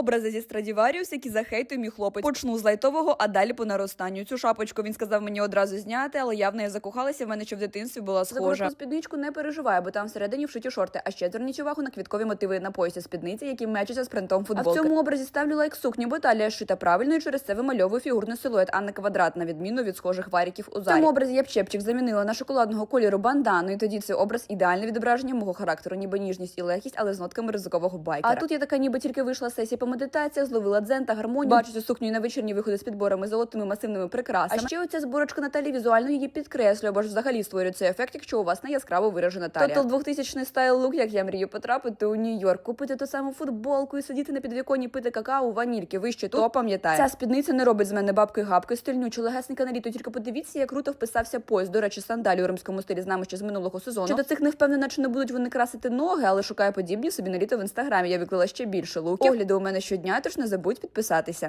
Образи зі Страдіваріус, які захейтує мій хлопець. Почну з лайтового, а далі по наростанню. Цю шапочку він сказав мені одразу зняти, але явно я закохалася. В мене ще в дитинстві була схожа. коротку спідничку не переживаю, бо там всередині вшиті шорти. А ще зверніть увагу на квіткові мотиви на поясі спідниці, які мечаться з принтом А футболки. в в цьому образі ставлю лайк сукні, бо талія шита правильно і через це вимальовую фігурний силует, а не квадрат, на відміну від схожих варіків у В цьому образі я б чепчик замінила на шоколадного кольору бандану, і тоді цей образ ідеальне відображення мого характеру, ніби ніжність і легкість, але з нотками ризикового байкера. А тут я така, ніби тільки вийшла з сесії по медитаціях, зловила дзен та гармонію. Бачу цю сукню на вечірні виходи з підборами золотими масивними прикрасами. А ще оця зборочка Наталі візуально її підкреслює, бо ж взагалі створює цей ефект, якщо у вас не яскраво виражена талія. Тотал 2000 стайл лук, як я мрію потрапити у Нью-Йорк, купити ту саму футболку і сидіти на підвіконні пити какао у ванільки. Ви ще то пам'ятає. Ця спідниця не робить з мене бабки гапки стильнючу, легесенька на літо. Тільки подивіться, як круто вписався пояс. До речі, сандалі у римському стилі з нами ще з минулого сезону. Щодо цих не впевнена, чи не будуть вони красити ноги, але шукаю подібні собі на літо в інстаграмі. Я виклала ще більше луків. Огляди у мене щодня, тож не забудь підписатися.